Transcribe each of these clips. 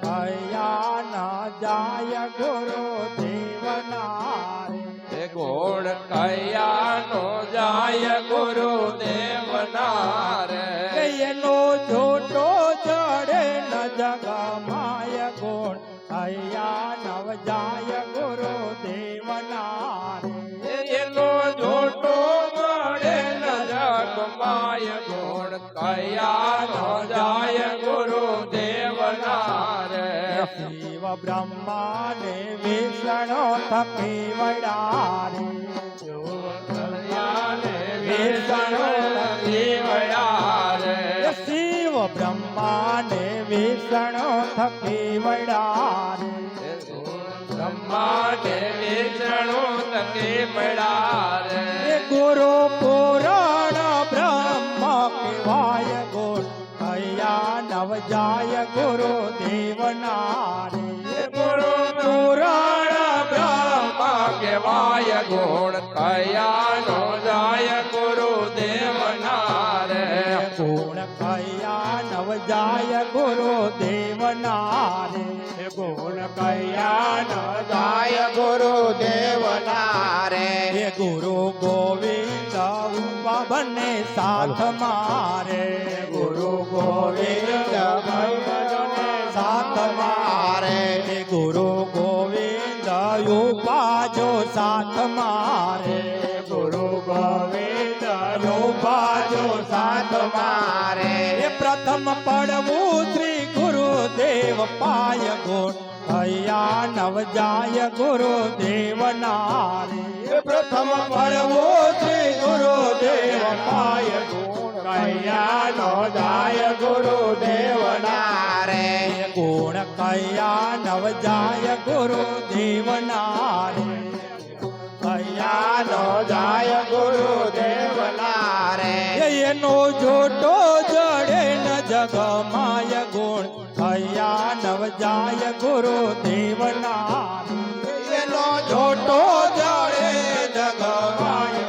કયા ના જાય ગુરુ દેવનારે. એ ગુણ કયાનો જાય ગુરુ દેવના રે એનો જોટો જડે ન જગમાય ગુણ કયા નવ જાય ગુરુ દેવનારે. એનો જોટો મળે ન જગમાય ગુણ કયાનો જાય ગુરુ દેવના શિવ બ્રહ્મા ને વિષ્ણુ થકી વડારે વિષ્ણુ થકી વડારે શિવ બ્રહ્મા ને વિષ્ણુ થકી વડારે બ્રહ્મા વડારે ગુરુ પૂરો નવ જાય ગુરુ દેવનારે. ગુરુ પુરાણ બ્રહ્મા કેવાય ગુણ કયાનો જાય ગુરુ દેવનારે. ગુણ કયા નવ જાય ગુરુ દેવનારે. ગુણ કયા ન જાય ગુરુ દેવનારે. ગુરુ ગોવિંદ બંને સાથ મારે. ગુરુ ગોવિંદ ઉપાજો સાથ મારે ગુરુ ગોવિંદ ઉપાજો સાથ મારે એ પ્રથમ પડવું શ્રી ગુરુદેવ પાય ગુણ કયા નવ જાય ગુરુદેવ નારે પ્રથમ પડવો શ્રી ગુરુદેવ પાય ગુણ કયા નો જાય ગુરુદેવ નારે ગુણ કયા નવ જાય ગુરુદેવ નારે કયા નો જાય ગુરુ દેવનારે એનો જોટો જડે ન જગમાય ગુણ કયા નવ જાય ગુરુદેવ નારે એનો જોટો જડે જગમાય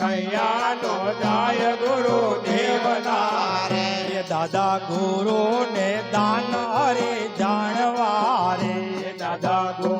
કયા નો જાય ગુરુદેવ નારે એ દાદા ગુરુ ને દાન હરે જાણવારે દાદા ગુરુ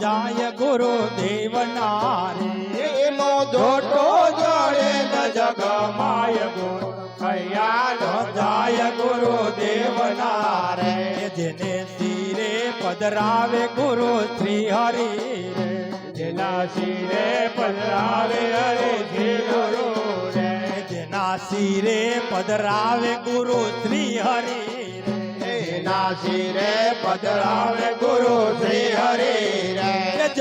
जाय गुरु देव नारे। नो झोटो जोड़े न जग माय गुरु खयालो जाय गुरु देव नारे। जिने सिरे पदरावे गुरु श्री हरि जिना सिरे पदरावे हरे श्री गुरु रे जिना सिरे पदरावे गुरु श्री हरि ना सिरे पदरावे गुरु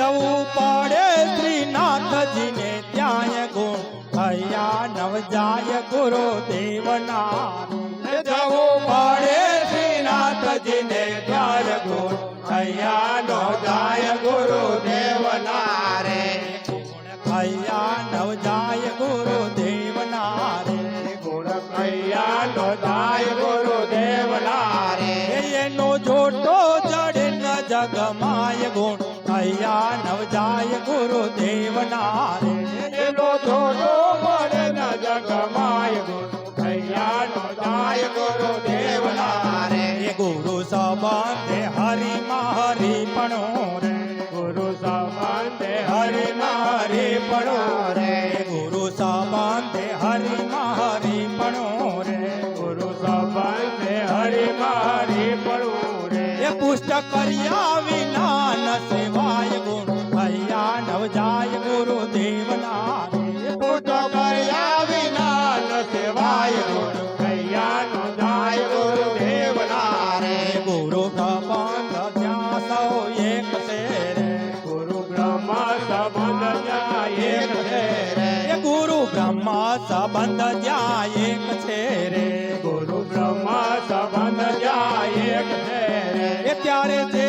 જવું પડે શ્રીનાથજીને ત્યાં ગુણ કયા નવ જાય ગુરુ દેવના જવું પડે શ્રીનાથજીને ત્યાં ગુણ કયા નો જાય ગુરુ જાય ગુરુ દેવના રે એનો જોટો પડે ન જગમાય ગુણ કયા નો જાય ગુરુ દેવના રે એ ગુરુ સંબંધે હરિ હરિ પણો રે ગુરુ સંબંધે હરિ હરિ પણો રે ગુરુ સંબંધે હરિ હરિ પણો રે ગુરુ સંબંધે હરિ હરિ પણો રે એ પુષ્ટ કર્યા शिवाय गुरुदेव नारे पुट करया विनान शिवाय गुरु कल्याण दाय गुरुदेव नारे गुरु का पंथ ध्यासो एक से रे गुरु ब्रह्मा संबंध न्याय एक से रे गुरु ब्रह्मा संबंध न्याय एक से रे गुरु ब्रह्मा संबंध न्याय एक से रे ત્યારે જે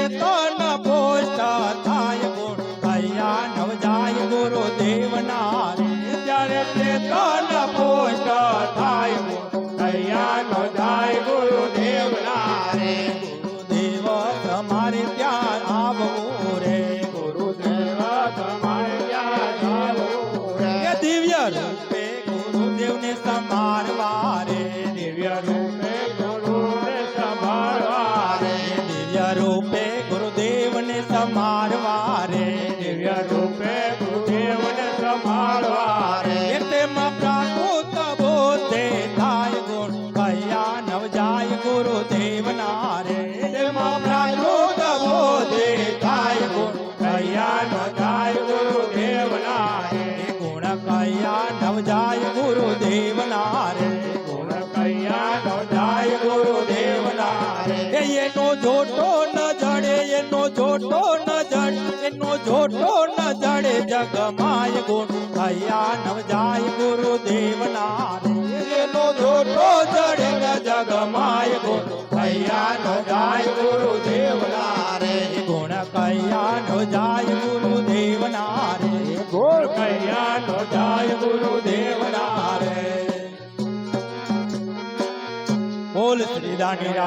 કૈયા નવ જાય ગુરુદેવ નારે. એનો જોટો ન જડે, એનો જોટો ન જડે, એનો જોટો ન જડે જગમાય ગુણ. કૈયા નવ જાય ગુરુદેવ નારે. প্রাণীরা